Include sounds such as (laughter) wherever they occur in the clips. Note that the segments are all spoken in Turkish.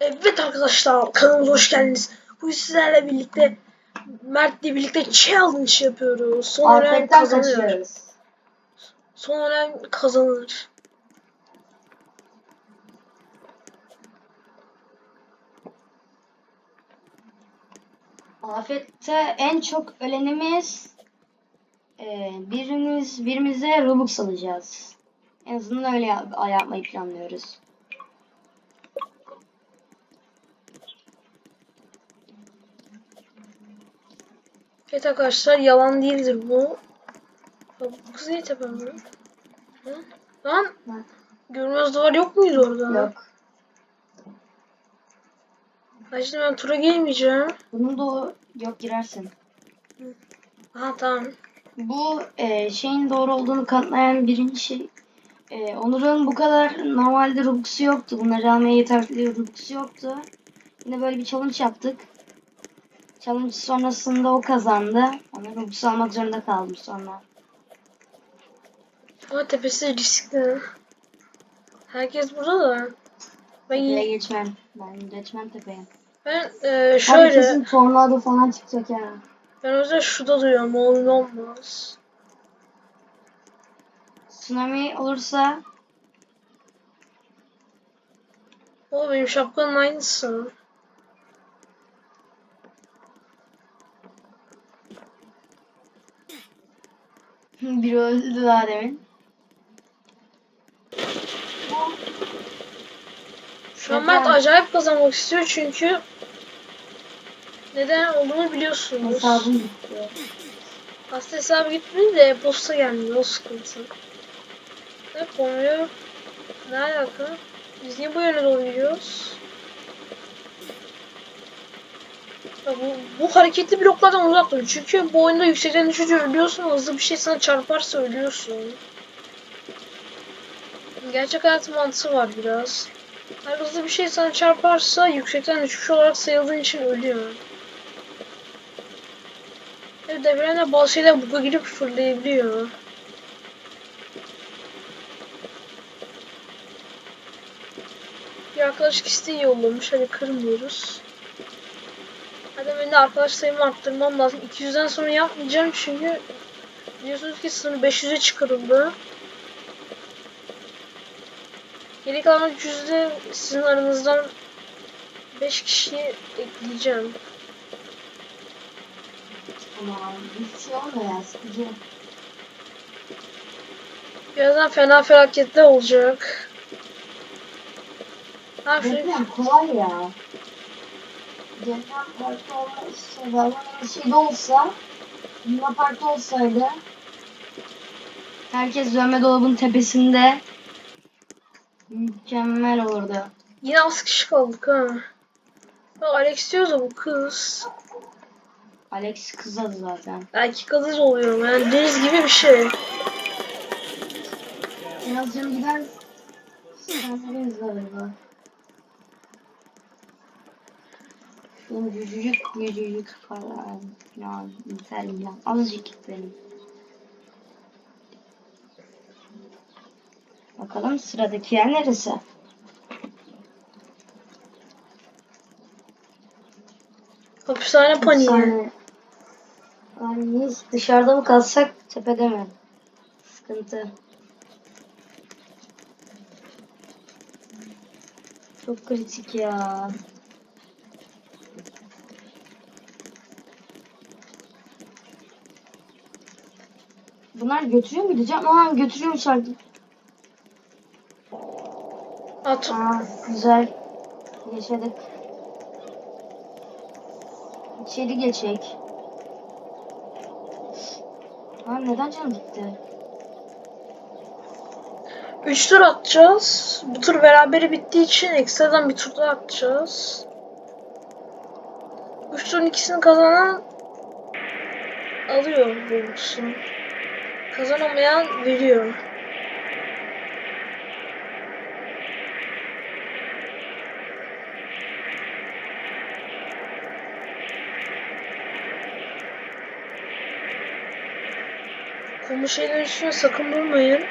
Evet arkadaşlar kanalımıza hoş geldiniz. Bugün sizlerle birlikte Mert'le birlikte challenge yapıyoruz. Son ölen kaçıyoruz. Son ölen kazanır. Afette en çok ölenimiz e, birimiz birimize Robux alacağız. En azından öyle yap- yapmayı planlıyoruz. Evet arkadaşlar yalan değildir bu. Ya bu kız niye tepemde? Lan Bak. görmez duvar yok muydu orada? Yok. Ha şimdi ben tura girmeyeceğim. Bunun da o- yok girersin. Aha tamam. Bu e, şeyin doğru olduğunu kanıtlayan birinci şey. E, Onur'un bu kadar normalde Robux'u yoktu. Bunları almaya yeterli Robux'u yoktu. Yine böyle bir challenge yaptık. Challenge sonrasında o kazandı. Ama Robux almak zorunda kaldım sonra. Ama tepesi riskli. Herkes burada da. Ben, Tepeye geçmem. Ben geçmem tepeye. ben e, Şöyle. şöyle. kesin tornado falan çıkacak ya. Ben o yüzden şurada duruyorum. Oyun olmaz. Tsunami olursa O benim şapkanın aynısı. Biri öldü daha demin. Şu an Neden? Mert acayip kazanmak istiyor çünkü neden olduğunu biliyorsunuz. Hesabım gitti. Aslında hesabı gitmedi de posta gelmiyor. O sıkıntı. Ne konuyu? Ne alaka? Biz niye bu yöne doğru gidiyoruz? Bu, bu hareketli bloklardan uzak durun. Çünkü bu oyunda yüksekten düşünce ölüyorsun. Hızlı bir şey sana çarparsa ölüyorsun. Gerçek hayat mantığı var biraz. Her hızlı bir şey sana çarparsa yüksekten düşmüş olarak sayıldığın için ölüyor. Evet devrende bazı şeyler buga girip fırlayabiliyor. Bir arkadaşlık isteği yollamış. Hadi kırmıyoruz. Hadi ben de arkadaş sayımı arttırmam lazım. 200'den sonra yapmayacağım çünkü biliyorsunuz ki sınır 500'e çıkarıldı. Geri kalan 300'de sizin aranızdan 5 kişiyi ekleyeceğim. Aman hiçbir şey ya sıkıcı. Birazdan fena felaketler olacak. Ha Deprem kolay ya. Deprem parkta olsa da bir şey de olsa Luna Park'ta olsaydı Herkes dönme dolabın tepesinde Mükemmel olurdu. Yine az kişi kaldık ha. Ya Alex diyoruz da bu kız. Alex kızadı zaten. Belki kız oluyor yani deniz gibi bir şey. Biraz canı gider. Sanırız galiba. Şu cücük cücük falan. Ya yeter ya. Azıcık benim. Bakalım sıradaki yer neresi? Hapishane paniği. Yani dışarıda mı kalsak tepede mi? Sıkıntı. Çok kritik ya. Bunlar götürüyor mu diyeceğim ama götürüyor sanki. At. Aa, güzel. Yaşadık. İçeri geçecek. Ha neden canım gitti? 3 tur atacağız. Bu tur berabere bittiği için ekstradan bir tur daha atacağız. 3 turun ikisini kazanan alıyor bonusu. Kazanamayan veriyor. Kumu şeylerin üstüne sakın durmayın.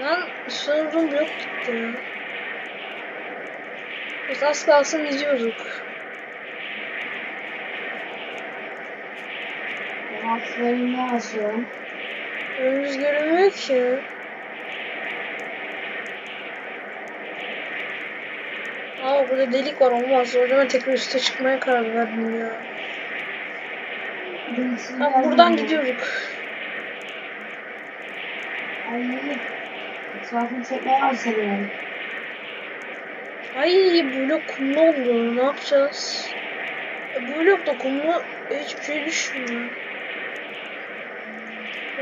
Lan sanırım blok gitti. Biz az kalsın gidiyorduk. Altlarına basıyorum. Önümüz görünmüyor ki. Aa burada delik var olmaz. O zaman tekrar üste çıkmaya karar verdim ya. Ha, buradan gidiyorduk. Ay. Etrafını çekmeye başladım. Ay blok kumlu oldu. Ne yapacağız? E, bu blok da kumlu hiçbir şey düşmüyor.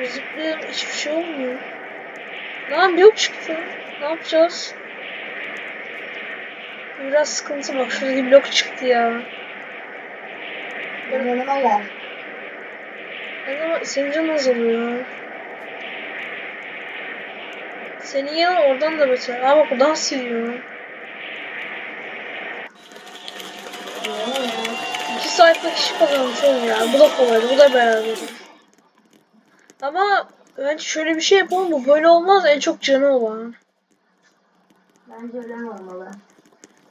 Zıplayalım hiçbir şey olmuyor. Lan blok çıktı. Ne yapacağız? Biraz sıkıntı bak şurada bir blok çıktı ya. Benim yanıma gel. Yani ama senin canın azalıyor. Senin yanın oradan da beter. Aa bak buradan siliyor. İki saatte kişi kazanmış oğlum ya. Bu da kolay. Bu da beraber. Ama bence şöyle bir şey yapalım. Bu böyle olmaz. En çok canı olan. Bence öyle olmalı.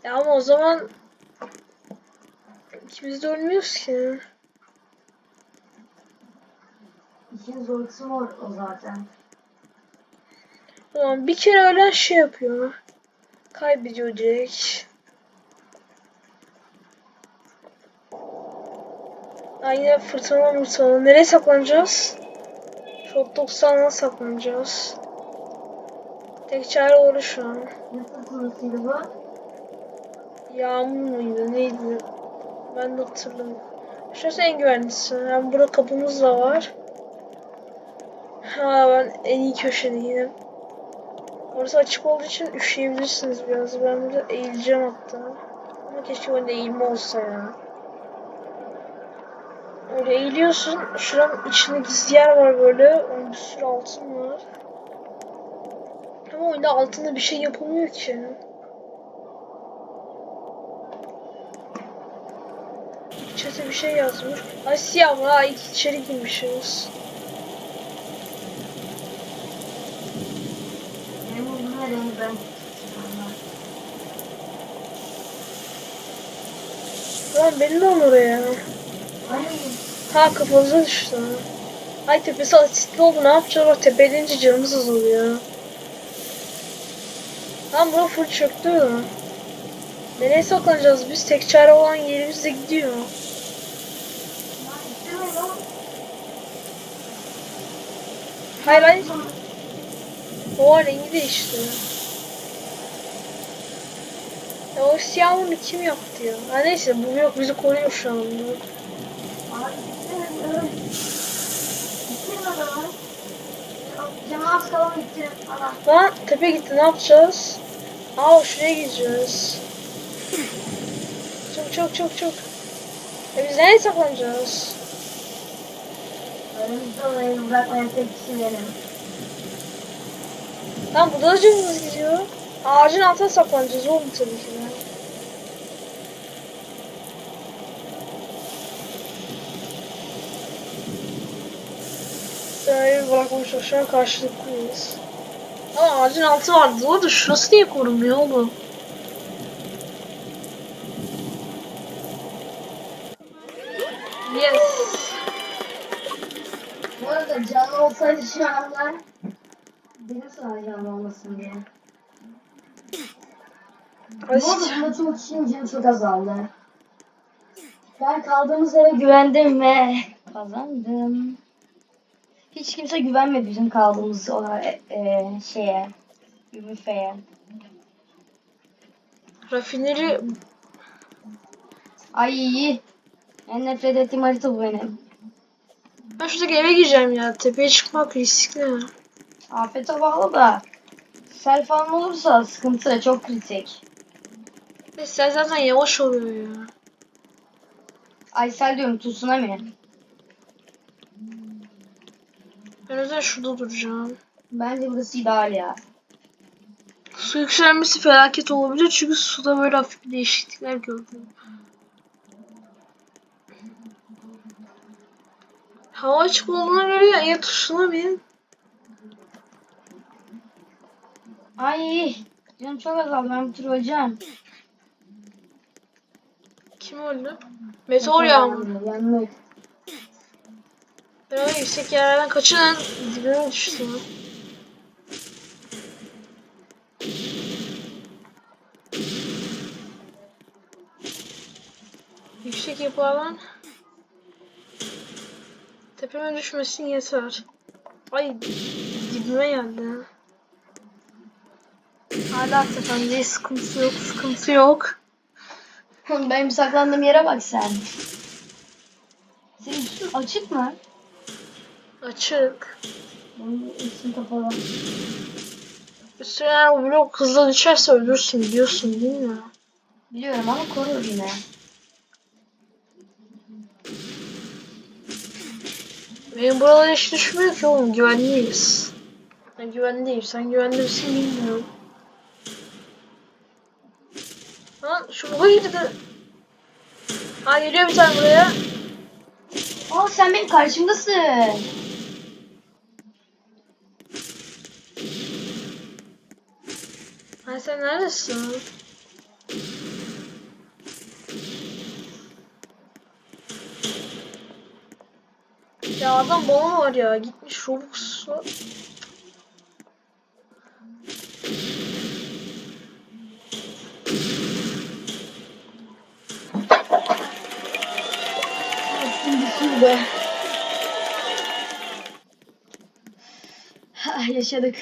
Ya ama o zaman ikimiz de ölmüyoruz ki. İşin zor kısmı o, o zaten. Zaman bir kere ölen şey yapıyor. Kaybediyor direkt. Aynı fırtına mırtına. Nereye saklanacağız? Shot 90'a saklanacağız. Tek çare orası şu an. Bu? Yağmur muydu neydi? Ben de hatırlamıyorum. Şurası en güvenlisi. Yani burada kapımız da var. Ha ben en iyi köşedeyim. Orası açık olduğu için üşüyebilirsiniz biraz. Ben burada eğileceğim hatta. Ama keşke önde eğilme olsa ya. Öyle eğiliyorsun. Şuranın içinde gizli yer var böyle. Onun bir sürü altın var. Ama oyunda altında bir şey yapılmıyor ki. Çete bir şey yazmış. Ay siyah mı? Ay içeri girmişiz. Ben. Lan de al oraya. Ha kafamıza düştü. Ay tepesi asitli oldu ne yapacağız? Bak tepeleyince canımız azalıyor. Lan bura full çöktü. Nereye saklanacağız biz? Tek çare olan yerimiz de gidiyor. Hayır hayır. O rengi değişti. Ya o siyah onu kim yaptı ya? Ha neyse bu yok bizi koruyor şu anda. Cama az kalan gittim. Ana. Lan tepe gitti ne yapacağız? Aa şuraya gideceğiz. Çok çok çok çok. E biz nereye saklanacağız? Önümüzde olayı. Lan burada da canımız gidiyor. Ağacın altına saklanacağız oğlum tabii ki de. Bırakmışlar şu an karşılıklıyız. Ama ağacın altı vardı. O da şurası niye korunmuyor oğlum? Yes. Bu arada canlı olsaydı şu anda benim sana canlı olmasın diye. Bu arada bunda çok kişinin canı çok azaldı. Ben kaldığımız yere güvendim ve kazandım. Hiç kimse güvenmedi bizim kaldığımız o e, e, şeye, büfeye. Rafineri Ay en nefret ettiğim harita bu benim. Ben şuradaki eve gireceğim ya. Tepeye çıkmak riskli. Afete bağlı da sel falan olursa sıkıntı çok kritik. Ve sen zaten yavaş oluyor ya. Ay sel diyorum tsunami. Ben o yüzden şurada duracağım. Bence burası ideal ya. Su yükselmesi felaket olabilir çünkü suda böyle hafif bir değişiklikler gördüm. Hava açık olduğuna göre ya tuşuna bin. Ay canım çok azaldı ben bir tur öleceğim. Kim öldü? Meteor yağmuru. Yandık. Ben öyle yüksek yerlerden kaçın. Dibime düştüm. Yüksek yapılardan tepeme düşmesin yeter. Ay dibime geldi. Hala tepemde sıkıntı yok, sıkıntı yok. Benim saklandığım yere bak sen. Senin açık mı? Açık. Benim üstüm kapalı. Üstüne eğer o blok hızla düşerse ölürsün biliyorsun değil mi? Biliyorum ama korur yine. Benim buralara hiç düşmüyor ki oğlum güvenliyiz. Ben güvendeyim sen güvende misin bilmiyorum. Lan şu bu girdi. Ha geliyor bir tane buraya. Aa sen benim karşımdasın. Sen neredesin? Ya adam bana var ya gitmiş Robux'u. Be. Ha, yaşadık.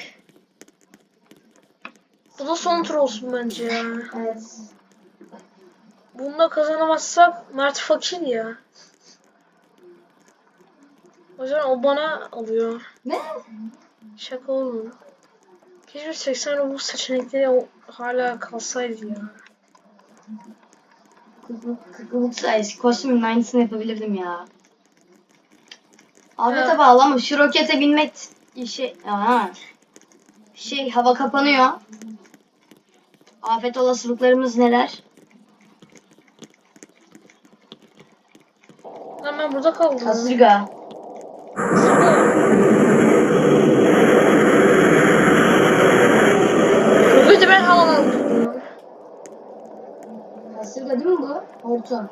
Da son tur olsun bence ya. Evet. Bunda kazanamazsak Mert fakir ya. O yüzden o bana alıyor. Ne? Şaka oğlum. Keşke 80 Robux seçenekleri hala kalsaydı ya. Sayısı. Kostümün aynısını yapabilirdim ya. Ahmet Ha. abi ağlama. Şu rokete binmek şey... Aa. Şey hava kapanıyor. Afet olasılıklarımız neler? Lan ben burada kaldım. Kasırga. Roketi ben havalandırdım. Kasırga değil mi bu? Hortum.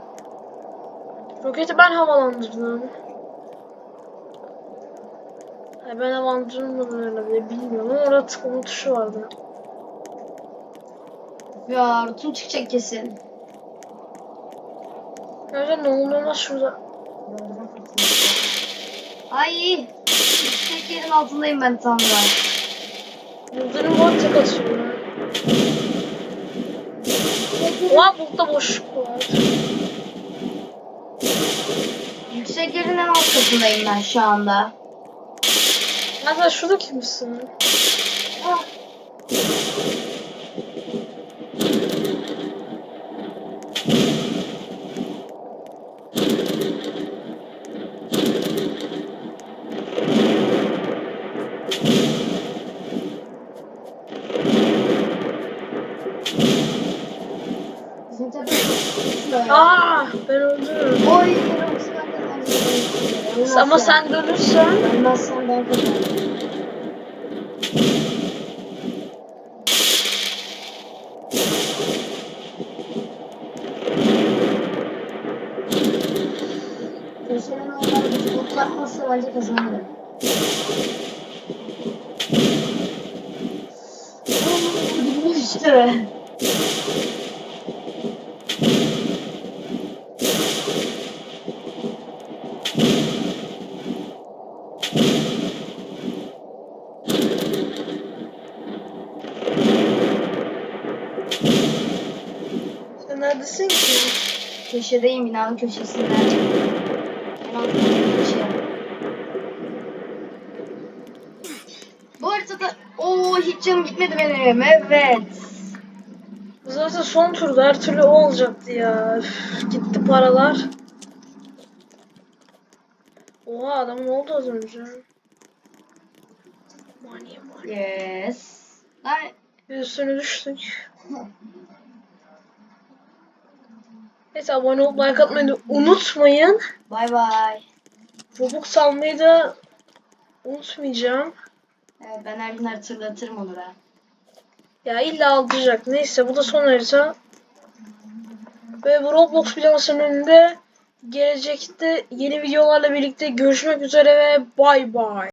Roketi ben havalandırdım. Ha, ben havalandırmadım öyle bilmiyorum ama orada tıklama tuşu vardı. Ya hortum çıkacak kesin. Nerede ne olur olmaz şurada. Ay. Yüksek yerin altındayım ben tam da. Yıldırım var tek atıyor. Oha bulutta boşluk var. Yüksek yerin en alt katındayım ben şu anda. Nerede şurada kimsin? Ah. Bizim tepe çok Aa ben öldüm. Oy, Roxy ben kazandım. Ama sen dönürsen Ölmezsen ben kazandım. Köşeden onlar bizi kurtarmazsa bence kazanırım. Düştü. (laughs) neredesin ki? Köşedeyim binanın köşesinde. En köşe. Bu haritada Oo hiç canım gitmedi benim. Evet. Zaten son turda her türlü o olacaktı ya. Üf, gitti paralar. Oha adam ne oldu az önce? Money money. Yes. Ay, üstüne düştük. (laughs) Neyse abone olup like atmayı unutmayın. Bay bay. Robux almayı da unutmayacağım. Evet ben her gün hatırlatırım onu ben. Ya illa aldıracak. Neyse bu da son harita. Ve bu Roblox plansının önünde gelecekte yeni videolarla birlikte görüşmek üzere ve bay bay.